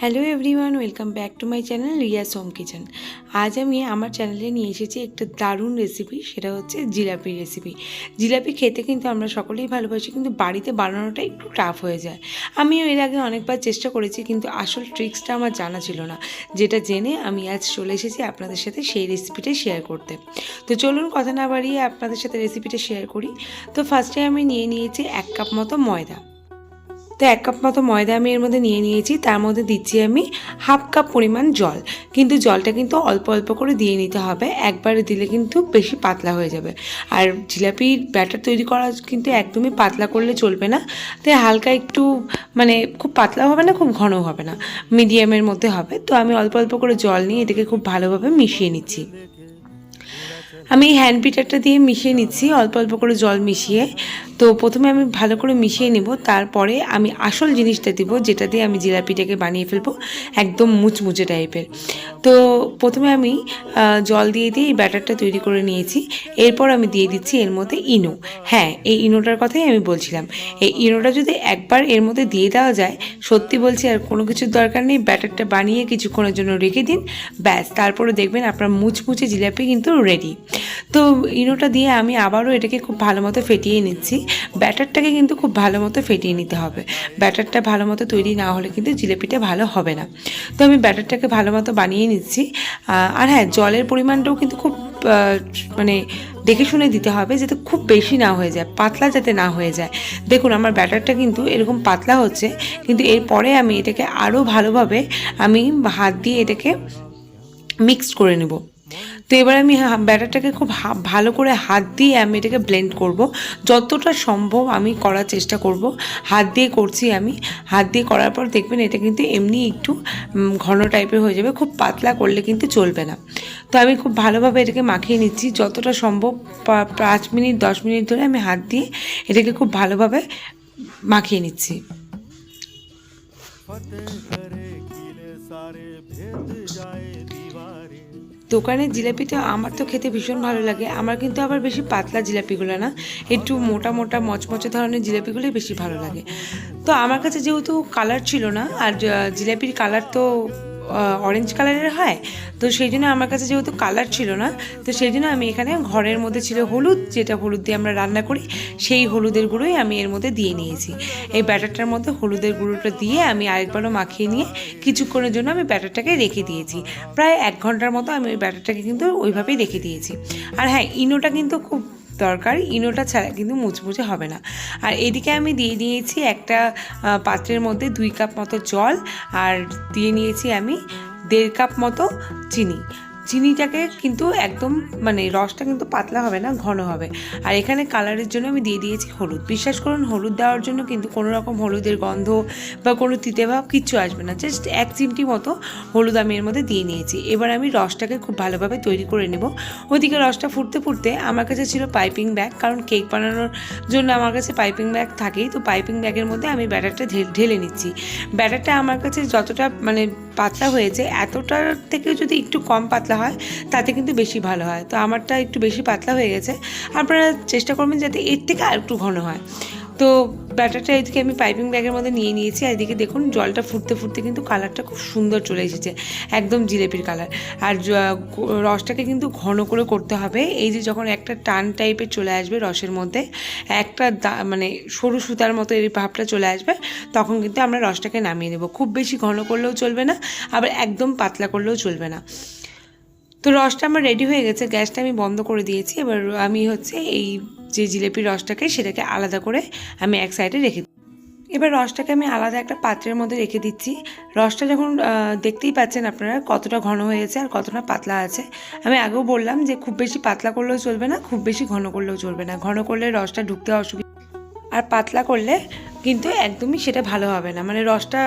Hello everyone welcome back to my channel Riya's home kitchen আজ আমি আমার চ্যানেলে নিয়ে এসেছি একটা দারুণ রেসিপি সেটা হচ্ছে জিলাপি রেসিপি জিলাপি খেতে কিন্তু আমরা সকলেই ভালোবাসি, কিন্তু বাড়িতে বানানোটা একটু টাফ হয়ে যায়। আমিও এর আগে অনেকবার চেষ্টা করেছি, কিন্তু আসল ট্রিক্সটা আমার জানা ছিল না, যেটা জেনে আমি আজ চলে এসেছি আপনাদের সাথে সেই রেসিপিটা শেয়ার করতে। তো চলুন কথা না বাড়িয়ে আপনাদের সাথে রেসিপিটা শেয়ার করি। তো ফার্স্টে আমি নিয়ে নিয়েছি এক কাপ মতো ময়দা। তো এক কাপ মতো ময়দা আমি এর মধ্যে নিয়ে নিয়েছি। তার মধ্যে দিচ্ছি আমি হাফ কাপ পরিমাণ জল। কিন্তু জলটা কিন্তু অল্প অল্প করে দিয়ে নিতে হবে। একবারে দিলে কিন্তু বেশি পাতলা হয়ে যাবে। আর জিলাপির ব্যাটার তৈরি করা কিন্তু একদমই পাতলা করলে চলবে না। তাই হালকা একটু মানে খুব পাতলা হবে না, খুব ঘন হবে না। মিডিয়ামের মধ্যে হবে। তো আমি অল্প অল্প করে জল নিয়ে এটাকে খুব ভালোভাবে মিশিয়ে নিচ্ছি। আমি হ্যান্ড পিটারটা দিয়ে মিশিয়ে নিচ্ছি, অল্প অল্প করে জল মিশিয়ে। তো প্রথমে আমি ভালো করে মিশিয়ে নেব, তারপরে আমি আসল জিনিসটা দিব, যেটা দিয়ে আমি জিলাপিটাকে বানিয়ে ফেলব, একদম মুচমুচে টাইপের তো প্রথমে আমি জল দিয়ে দিয়ে এই ব্যাটারটা তৈরি করে নিয়েছি। এরপর আমি দিয়ে দিচ্ছি এর মধ্যে ইনো। হ্যাঁ এই ইনোটার কথাই আমি বলছিলাম। এই ইনোটা যদি একবার এর মধ্যে দিয়ে দেওয়া যায়, সত্যি বলছি আর কোনো কিছুর দরকার নেই ব্যাটারটা বানিয়ে কিছুক্ষণের জন্য রেখে দিন, ব্যাস। তারপরে দেখবেন আপনার মুচমুচে জিলাপি কিন্তু রেডি তো ইনোটা দিয়ে আমি আবারও এটাকে খুব ভালো মতো ফেটিয়ে নিচ্ছি। ব্যাটারটাকে কিন্তু খুব ভালো মতো ফেটিয়ে নিতে হবে। ব্যাটারটা ভালো মতো তৈরি না হলে কিন্তু জিলেপিটা ভালো হবে না। তো আমি ব্যাটারটাকে ভালো মতো বানিয়ে নিচ্ছি। আর হ্যাঁ জলের পরিমাণটাও কিন্তু খুব মানে দেখে শুনে দিতে হবে যাতে খুব বেশি না হয়ে যায়, পাতলা যাতে না হয়ে যায়। দেখুন, আমার ব্যাটারটা কিন্তু এরকম পাতলা হচ্ছে, কিন্তু এরপরে আমি এটাকে আরও ভালোভাবে আমি হাত দিয়ে এটাকে মিক্সড করে নেব। তো এবার আমি ব্যাটারটাকে খুব ভালো করে হাত দিয়ে আমি এটাকে ব্লেন্ড করব। যতটা সম্ভব আমি করার চেষ্টা করব। হাত দিয়ে করছি আমি। হাত দিয়ে করার পর দেখবেন এটা কিন্তু এমনি একটু ঘন টাইপের হয়ে যাবে। খুব পাতলা করলে কিন্তু চলবে না। তো আমি খুব ভালোভাবে এটাকে মাখিয়ে নিচ্ছি। যতটা সম্ভব পাঁচ মিনিট, দশ মিনিট ধরে আমি হাত দিয়ে এটাকে খুব ভালোভাবে মাখিয়ে নিচ্ছি। সারে ভেদ যায় দোকানের জিলাপিটা আমার তো খেতে ভীষণ ভালো লাগে। আমার কিন্তু আবার বেশি পাতলা জিলাপিগুলো না। একটু মোটা মোটা মচমচে ধরনের জিলাপিগুলোই বেশি ভালো লাগে। তো আমার কাছে যেহেতু কালার ছিল না, আর জিলাপির কালার তো অরেঞ্জ কালারের হয়। তো সেই জন্য আমার কাছে যেহেতু কালার ছিল না, তো সেই জন্য আমি এখানে ঘরের মধ্যে ছিল হলুদ, যেটা হলুদ দিয়ে আমরা রান্না করি, সেই হলুদের গুঁড়োই আমি এর মধ্যে দিয়ে নিয়েছি। এই ব্যাটারটার মধ্যে হলুদের গুঁড়োটা দিয়ে আমি আরেকবারও মাখিয়ে নিয়ে কিছুক্ষণের জন্য আমি ব্যাটারটাকে রেখে দিয়েছি। প্রায় এক ঘণ্টার মতো আমি ওই ব্যাটারটাকে কিন্তু ওইভাবেই রেখে দিয়েছি। আর হ্যাঁ ইনোটা কিন্তু খুব দরকার, ইনোটা ছাড়া কিন্তু মুচমুচে হবে না। আর এদিকে আমি দিয়ে নিয়েছি একটা পাত্রের মধ্যে দুই কাপ মতো জল, আর দিয়ে নিয়েছি আমি দেড় কাপ মতো চিনি। চিনিটাকে কিন্তু একদম মানে রসটা কিন্তু পাতলা হবে না, ঘন হবে। আর এখানে কালারের জন্য আমি দিয়ে দিয়েছি হলুদ। বিশ্বাস করুন, হলুদ দেওয়ার জন্য কিন্তু কোনো রকম হলুদের গন্ধ বা কোনো তিতে ভাব কিচ্ছু আসবে না। জাস্ট এক চিমটি মতো হলুদ আমি এর মধ্যে দিয়ে নিয়েছি। এবার আমি রসটাকে খুব ভালোভাবে তৈরি করে নেব। ওদিকে রসটা ফুটতে ফুটতে আমার কাছে ছিল পাইপিং ব্যাগ, কারণ কেক বানানোর জন্য আমার কাছে পাইপিং ব্যাগ থাকেই। তো পাইপিং ব্যাগের মধ্যে আমি ব্যাটারটা ঢেল- ঢেলে নিচ্ছি। ব্যাটারটা আমার কাছে যতটা মানে পাতলা হয়েছে এতটার থেকে যদি একটু কম পাতলা হয়, তাতে কিন্তু বেশি ভালো হয়। তো আমারটা একটু বেশি পাতলা হয়ে গেছে। আপনারা চেষ্টা করবেন যাতে এর থেকে আর একটু ঘন হয়। তো ব্যাটারটা এদিকে আমি পাইপিং ব্যাগের মধ্যে নিয়ে নিয়েছি, আর এদিকে দেখুন জলটা ফুটতে ফুটতে কিন্তু কালারটা খুব সুন্দর চলে এসেছে, একদম জিলেপির কালার আর রসটাকে কিন্তু ঘন করে করতে হবে, এই যে যখন একটা টান টাইপের চলে আসবে রসের মধ্যে, একটা মানে সরু সুতার মতো এই ভাবটা চলে আসবে, তখন কিন্তু আমরা রসটাকে নামিয়ে নেব। খুব বেশি ঘন করলেও চলবে না, আবার একদম পাতলা করলেও চলবে না। তো রসটা আমার রেডি হয়ে গেছে, গ্যাসটা আমি বন্ধ করে দিয়েছি, এবার আমি হচ্ছে এই যে জিলেপির রসটাকে সেটাকে আলাদা করে আমি এক সাইডে রেখে। এবার রসটাকে আমি আলাদা একটা পাত্রের মধ্যে রেখে দিচ্ছি। রসটা যখন দেখতেই পাচ্ছেন আপনারা কতটা ঘন হয়েছে আর কতটা পাতলা আছে। আমি আগেও বললাম যে খুব বেশি পাতলা করলেও চলবে না, খুব বেশি ঘন করলেও চলবে না। ঘন করলে রসটা ঢুকতে অসুবিধা আর পাতলা করলে কিন্তু একদমই সেটা ভালো হবে না। মানে রসটা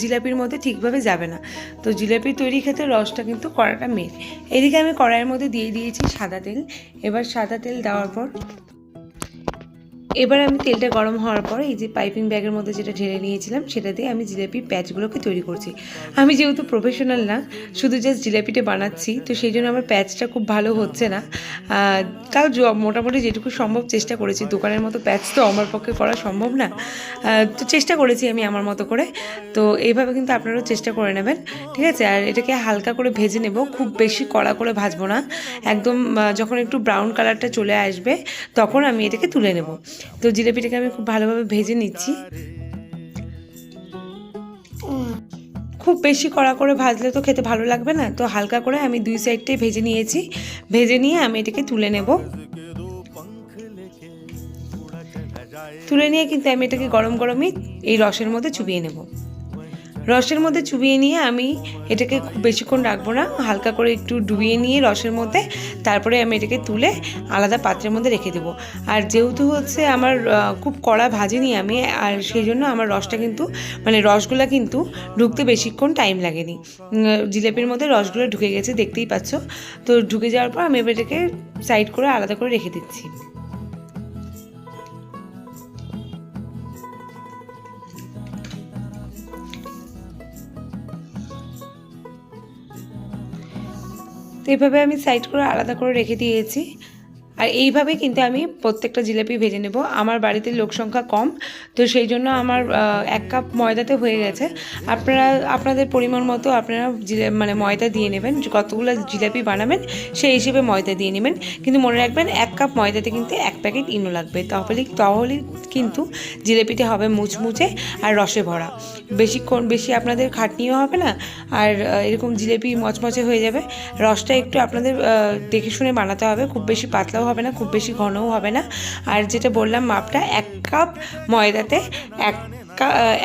জিলাপির মধ্যে ঠিকভাবে যাবে না। তো জিলাপি তৈরি খেতে রসটা কিন্তু কড়াটা মেন এদিকে আমি কড়াইয়ের মধ্যে দিয়ে দিয়েছি সাদা তেল। এবার সাদা তেল দেওয়ার পর এবার আমি তেলটা গরম হওয়ার পর এই যে পাইপিং ব্যাগের মধ্যে যেটা ঢেলে নিয়েছিলাম, সেটা দিয়ে আমি জিলাপির প্যাচগুলোকে তৈরি করছি। আমি যেহেতু প্রফেশনাল না, শুধু জাস্ট জিলাপিটা বানাচ্ছি, তো সেই জন্য আমার প্যাচটা খুব ভালো হচ্ছে না। তাও মোটামুটি যেটুকু সম্ভব চেষ্টা করেছি, দোকানের মতো প্যাচ তো আমার পক্ষে করা সম্ভব না। তো চেষ্টা করেছি আমি আমার মতো করে। তো এইভাবে কিন্তু আপনারাও চেষ্টা করে নেবেন, ঠিক আছে? আর এটাকে হালকা করে ভেজে নেব, খুব বেশি কড়া করে ভাজবো না। একদম যখন একটু ব্রাউন কালারটা চলে আসবে, তখন আমি এটাকে তুলে নেব। তো জিলাপিটাকে আমি খুব ভালোভাবে ভেজে নিচ্ছি। খুব বেশি কড়া করে ভাজলে তো খেতে ভালো লাগবে না, তো হালকা করে আমি দুই সাইডটাই ভেজে নিয়েছি। ভেজে নিয়ে আমি এটাকে তুলে নেব। তুলে নিয়ে কিন্তু আমি এটাকে গরম গরমই এই রসের মধ্যে চুবিয়ে নেব। রসের মধ্যে চুবিয়ে নিয়ে আমি এটাকে খুব বেশিক্ষণ রাখব না, হালকা করে একটু ডুবিয়ে নিয়ে রসের মধ্যে তারপরে আমি এটাকে তুলে আলাদা পাত্রের মধ্যে রেখে দেবো। আর যেহেতু হচ্ছে আমার খুব কড়া ভাজিনি আমি, আর সেই জন্য আমার রসটা কিন্তু মানে রসগুলা কিন্তু ঢুকতে বেশিক্ষণ টাইম লাগেনি। জিলেপির মধ্যে রসগুলো ঢুকে গেছে, দেখতেই পাচ্ছ। তো ঢুকে যাওয়ার পর আমি এবার এটাকে সাইড করে আলাদা করে রেখে দিচ্ছি। তো এভাবে আমি সাইড করে আলাদা করে রেখে দিয়েছি। আর এইভাবে কিন্তু আমি প্রত্যেকটা জিলাপি ভেজে নেব। আমার বাড়িতে লোক সংখ্যা কম, তো সেই জন্য আমার এক কাপ ময়দাতে হয়ে গেছে। আপনারা, আপনাদের পরিমাণ মতো আপনারা মানে ময়দা দিয়ে নেবেন। কতগুলো জিলাপি বানাবেন সেই হিসেবে ময়দা দিয়ে নেবেন। কিন্তু মনে রাখবেন, এক কাপ ময়দাতে কিন্তু এক প্যাকেট ইনো লাগবে। তাহলে তাহলে কিন্তু জিলেপিটা হবে মুচমুচে আর রসে ভরা। বেশিক্ষণ বেশি আপনাদের খাটনিও হবে না, আর এরকম জিলেপি মচমচে হয়ে যাবে। রসটা একটু আপনাদের দেখে শুনে বানাতে হবে। খুব বেশি পাতলাও হবে না, খুব বেশি ঘনও হবে না। আর যেটা বললাম মাপটা, এক কাপ ময়দাতে এক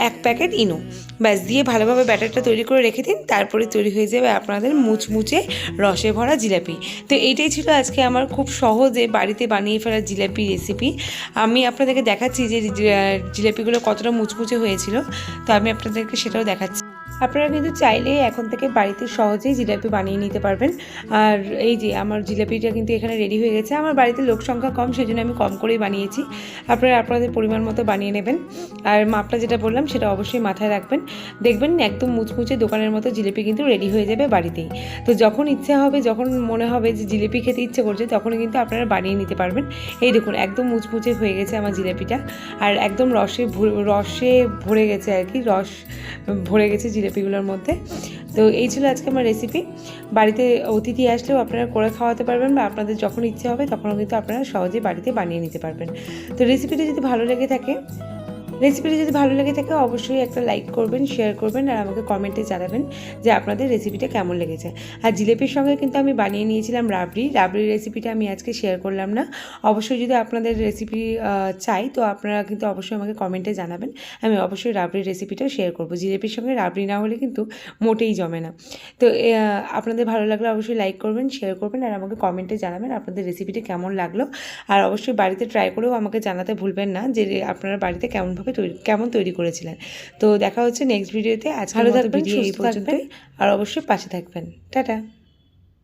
এক প্যাকেট ইনো। ব্যাস, দিয়ে ভালোভাবে ব্যাটারটা তৈরি করে রেখে দিন, তারপরে তৈরি হয়ে যাবে আপনাদের মুচমুচে রসে ভরা জিলাপি। তো এইটাই ছিল আজকে আমার খুব সহজে বাড়িতে বানিয়ে ফেলা জিলাপি রেসিপি। আমি আপনাদেরকে দেখাচ্ছি যে জিলাপিগুলো কতটা মুচমুচে হয়েছিল। তো আমি আপনাদেরকে সেটাও দেখাচ্ছি। আপনারা কিন্তু চাইলে এখন থেকে বাড়িতে সহজেই জিলাপি বানিয়ে নিতে পারবেন। আর এই যে আমার জিলাপিটা কিন্তু এখানে রেডি হয়ে গেছে। আমার বাড়িতে লোক সংখ্যা কম সেই জন্য আমি কম করেই বানিয়েছি। আপনারা আপনাদের পরিমাণ মতো বানিয়ে নেবেন। আর মাপটা যেটা বললাম, সেটা অবশ্যই মাথায় রাখবেন। দেখবেন একদম মুচমুচে দোকানের মতো জিলিপি কিন্তু রেডি হয়ে যাবে বাড়িতেই। তো যখন ইচ্ছে হবে, যখন মনে হবে যে জিলিপি খেতে ইচ্ছে করছে তখনই কিন্তু আপনারা বানিয়ে নিতে পারবেন। এই দেখুন, একদম মুচমুচে হয়ে গেছে আমার জিলিপিটা। আর একদম রসে রসে ভরে গেছে আর কি, রস ভরে গেছে জিলিপিগুলোর মধ্যে। তো এই ছিল আজকে আমার রেসিপি বাড়িতে অতিথি আসলেও আপনারা করে খাওয়াতে পারবেন বা আপনাদের যখন ইচ্ছে হবে তখনও কিন্তু আপনারা সহজেই বাড়িতে বানিয়ে নিতে পারবেন। তো রেসিপিটি যদি ভালো লেগে থাকে রেসিপিটা যদি ভালো লেগে থাকে, অবশ্যই একটা লাইক করবেন শেয়ার করবেন, আর আমাকে কমেন্টে জানাবেন যে আপনাদের রেসিপিটা কেমন লেগেছে। আর জিলেপির সঙ্গে কিন্তু আমি বানিয়ে নিয়েছিলাম রাবড়ি। রাবড়ির রেসিপিটা আমি আজকে শেয়ার করলাম না। অবশ্যই যদি আপনাদের রেসিপি চাই, তো আপনারা কিন্তু অবশ্যই আমাকে কমেন্টে জানাবেন। আমি অবশ্যই রাবড়ির রেসিপিটাও শেয়ার করব। জিলেপির সঙ্গে রাবড়ি না হলে কিন্তু মোটেই জমে না। তো আপনাদের ভালো লাগলে অবশ্যই লাইক করবেন শেয়ার করবেন, আর আমাকে কমেন্টে জানাবেন আপনাদের রেসিপিটি কেমন লাগল। আর অবশ্যই বাড়িতে ট্রাই করেও আমাকে জানাতে ভুলবেন না যে আপনারা বাড়িতে কেমনভাবে তৈরি কেমন তৈরি করেছিলেন। তো দেখা হচ্ছে নেক্সট ভিডিওতে আজ ভালো থাকবেন ভিডিও এই পর্যন্ত আর অবশ্যই পাশে থাকবেন। টাটা।